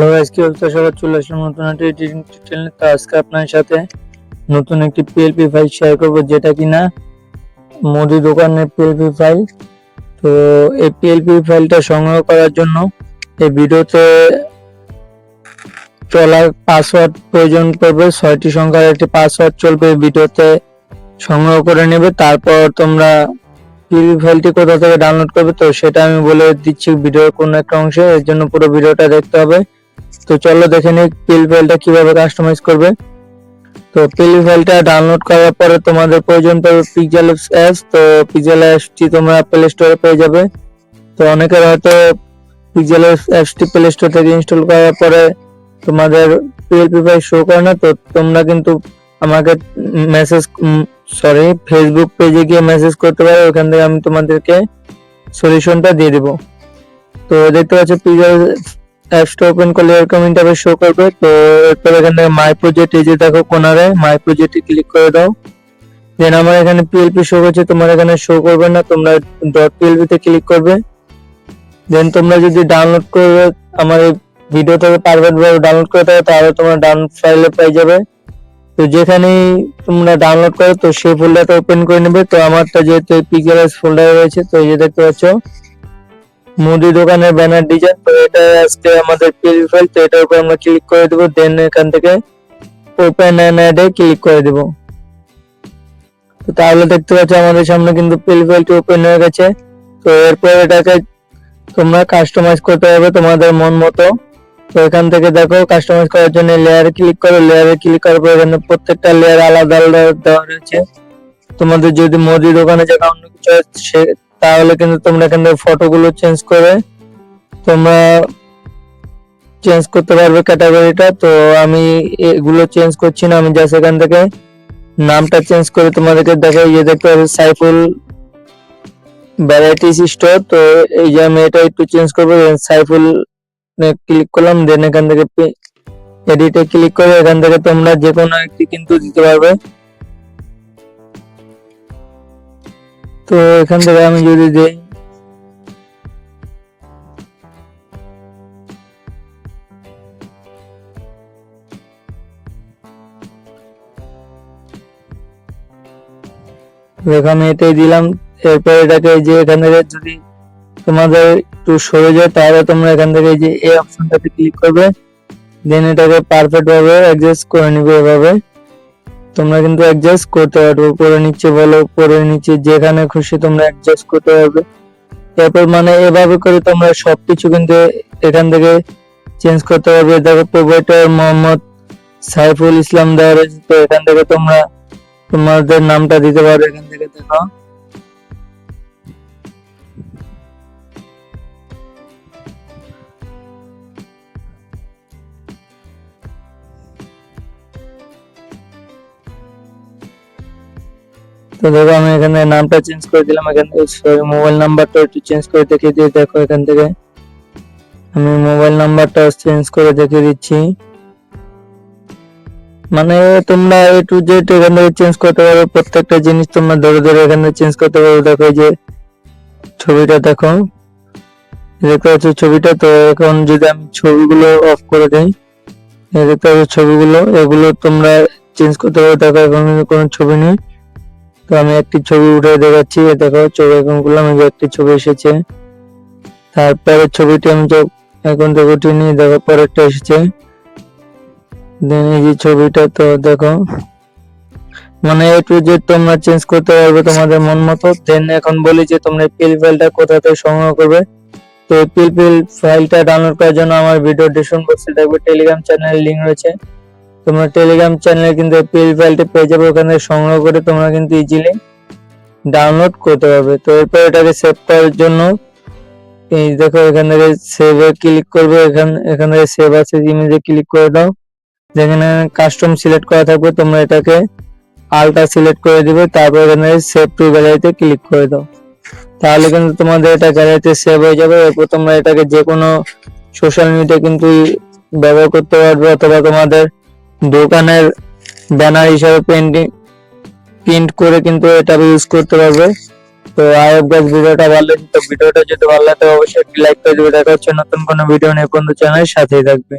Hello আজকে অবস্থা? সবার চলে আসলাম নতুন একটি টিউটোরিয়াল তো আজকে আপনার সাথে নতুন একটি পিএলপি ফাইল শেয়ার করব, যেটা কিনা মুদি দোকানের পিএলপি ফাইল তো এই পিএলপি ফাইলটা সংগ্রহ করার জন্য এই ভিডিওতে চলার পাসওয়ার্ড প্রয়োজন পড়বে, ছয়টি সংখ্যার একটি পাসওয়ার্ড চলবে ভিডিওতে সংগ্রহ করে নেবে। তারপর তোমরা পিএলপি ফাইলটি কোথা থেকে ডাউনলোড করবে, তো সেটা আমি বলে দিচ্ছি ভিডিওর কোন একটা অংশে। এর জন্য পুরো ভিডিওটা দেখতে হবে। তো চলো দেখে নিই পিএল ফাইলটা কীভাবে কাস্টমাইজ করবে। তো পিএল ফাইলটা ডাউনলোড করার পরে তোমাদের প্রয়োজন পড়বে পিক্সেল অ্যাপস তো পিক্সেল অ্যাপসটি তোমরা প্লে স্টোরে পেয়ে যাবে। তো অনেকের হয়তো পিক্সেল অ্যাপসটি প্লে স্টোর থেকে ইনস্টল করার পরে তোমাদের পিএলপি ফাইল শো করে না, তো তোমরা কিন্তু আমাকে মেসেজ সরি ফেসবুক পেজে গিয়ে মেসেজ করতে পারো, ওখান থেকে আমি তোমাদেরকে সলিউশনটা দিয়ে দিব। তো দেখতে পাচ্ছ পিক্সেল অ্যাপসটা ওপেন করলে এরকম ইন্টারফেস শো করবে। তো এরপর এখান মাই প্রজেক্ট এই যে দেখো কোনারে মাই প্রজেক্টে ক্লিক করে দাও। দেন আমার এখানে পিএলপি শো করছে তোমার এখানে শো করবে না, তোমরা. ডট পিএলপি তে ক্লিক করবে। দেন তোমরা যদি ডাউনলোড করবে, আমার ভিডিও থেকে পারফেক্ট ভাবে ডাউনলোড করে থাকো তাহলে তোমরা ডাউনলোড ফাইলে পেয়ে যাবে। তো যেখানেই তোমরা ডাউনলোড করো, তো সেই ফোল্ডারটা ওপেন করে নেবে। তো আমারটা যেহেতু পিক্সেলস ফোল্ডারে রয়েছে, তো এই যে দেখতে পাচ্ছ মুদি দোকানের ব্যানার ডিজাইন তো এটা আজকে আমাদের পিএলপি ফাইল তো এটার উপর আমরা ক্লিক করে দেবো দেন এখান থেকে ওপেন অ্যাডে ক্লিক করে দেবো। তো তাহলে দেখতে পাচ্ছ আমাদের সামনে কিন্তু পিএলপি ফাইলটি ওপেন হয়ে গেছে। তো এরপর এটাকে তোমরা কাস্টমাইজ করতে হবে তোমাদের মন মতো। তো এখান থেকে দেখো কাস্টমাইজ করার জন্য লেয়ারে ক্লিক করো। লেয়ারে ক্লিক করার পর এখানে প্রত্যেকটা লেয়ার আলাদা আলাদা দেওয়া রয়েছে। তোমাদের যদি মুদি দোকানে জায়গা অন্য কিছু সে- তাহলে কিন্তু তোমরা এখান থেকে ফটোগুলো চেঞ্জ করে তোমরা চেঞ্জ করতে পারবে ক্যাটাগরিটা তো আমি এগুলো চেঞ্জ করছি না, আমি জাস্ট এখান থেকে নামটা চেঞ্জ করে তোমাদেরকে দেখো এই যে দেখতে পাবে সাইফুল ভ্যারাইটিস স্টোর তো এই যে আমি এটা একটু চেঞ্জ করব সাইফুল ক্লিক করলাম দেন এখান থেকে এডিটে ক্লিক করে এখান থেকে তোমরা যে কোনো একটি কিন্তু দিতে পারবে। তো এখান থেকে আমি যদি দেই আমি এটাই দিলাম। এরপর এটাকে যে এখান থেকে যদি তোমাদের একটু সরে যায়, তাহলে তোমরা এখান থেকে যে এই অপশনটাতে ক্লিক করবে দেন এটাকে পারফেক্ট ভাবে অ্যাডজাস্ট করে নিবে এভাবে। তোমরা কিন্তু অ্যাডজাস্ট করতে পারবে, উপরে নিচে বলো, উপরে নিচে যেখানে খুশি তোমরা অ্যাডজাস্ট করতে পারবে। এরপর মানে এভাবে করে তোমরা সবকিছু কিন্তু এখান থেকে চেঞ্জ করতে পারবে। দেখো প্রোভাইডার মোহাম্মদ সাইফুল ইসলাম দেওয়া রয়েছে তো এখান থেকে তোমরা তোমাদের নামটা দিতে পারো এখান থেকে, দেখো। তো দেখো আমি এখানে নামটা চেঞ্জ করে দিলাম। এখান থেকে সরি মোবাইল নাম্বারটা একটু চেঞ্জ করে দেখিয়ে দিয়ে দেখো এখান থেকে আমি মোবাইল নাম্বারটা চেঞ্জ করে দেখিয়ে দিচ্ছি। মানে তোমরা এ টু জেড এখান থেকে চেঞ্জ করতে পারো। প্রত্যেকটা জিনিস তোমরা ধরে ধরে এখানে চেঞ্জ করতে পারো। দেখো যে ছবিটা দেখো। দেখতে পাচ্ছ ছবিটা? তো এখন যদি আমি ছবিগুলো অফ করে দেই, দেখতে পাচ্ছ ছবিগুলো? এগুলো তোমরা চেঞ্জ করতে পারো। দেখো এখন কোনো ছবি নেই। তো আমি একটি ছবি উঠে দেখাচ্ছি দেখো ছবি এখন করলাম এই যে একটি ছবি এসেছে। তারপরে ছবিটি আমি এখন তো উঠিনি, দেখো, পরেরটা এসেছে। দেন এই যে ছবিটা তো দেখো। মানে এ টু জেড তোমরা চেঞ্জ করতে পারবে তোমাদের মন মতো। দেন এখন বলি যে তোমরা পিল ফাইলটা কোথা থেকে সংগ্রহ করবে। তো পিল পিল ফাইলটা ডাউনলোড করার জন্য আমার ভিডিও ডিসক্রিপশন বক্সে দেখবে টেলিগ্রাম চ্যানেল লিংক রয়েছে। তোমরা টেলিগ্রাম চ্যানেলে কিন্তু পিল ফাইলটি পেয়ে যাবে, ওখানে সংগ্রহ করে তোমরা কিন্তু ইজিলি ডাউনলোড করতে পারবে। তো এরপর এটাকে সেভ করার জন্য এই দেখো এখান থেকে সেভে ক্লিক করবে, এখান এখান থেকে সেভ আছে ইমেজে ক্লিক করে দাও। যেখানে কাস্টম সিলেক্ট করা থাকবে, তোমরা এটাকে আলটা সিলেক্ট করে দিবে, তারপর এখানে সেভ টু গ্যালারিতে ক্লিক করে দাও। তাহলে কিন্তু তোমাদের এটা গ্যালারিতে সেভ হয়ে যাবে, এরপর তোমরা এটাকে যে কোনো সোশ্যাল মিডিয়া কিন্তু ব্যবহার করতে পারবে, অথবা তোমাদের দোকানের ব্যানার হিসাবে পেন্টিং প্রিন্ট করে কিন্তু এটা ইউজ করতে পারবে। তো আই হোপ গাইস ভিডিওটা ভালো লাগে তো ভিডিওটা যদি ভালো লাগে অবশ্যই লাইক করে দিবে। দেখা হচ্ছে নতুন কোনো ভিডিও নিয়ে বন্ধু চ্যানেলের সাথেই থাকবে।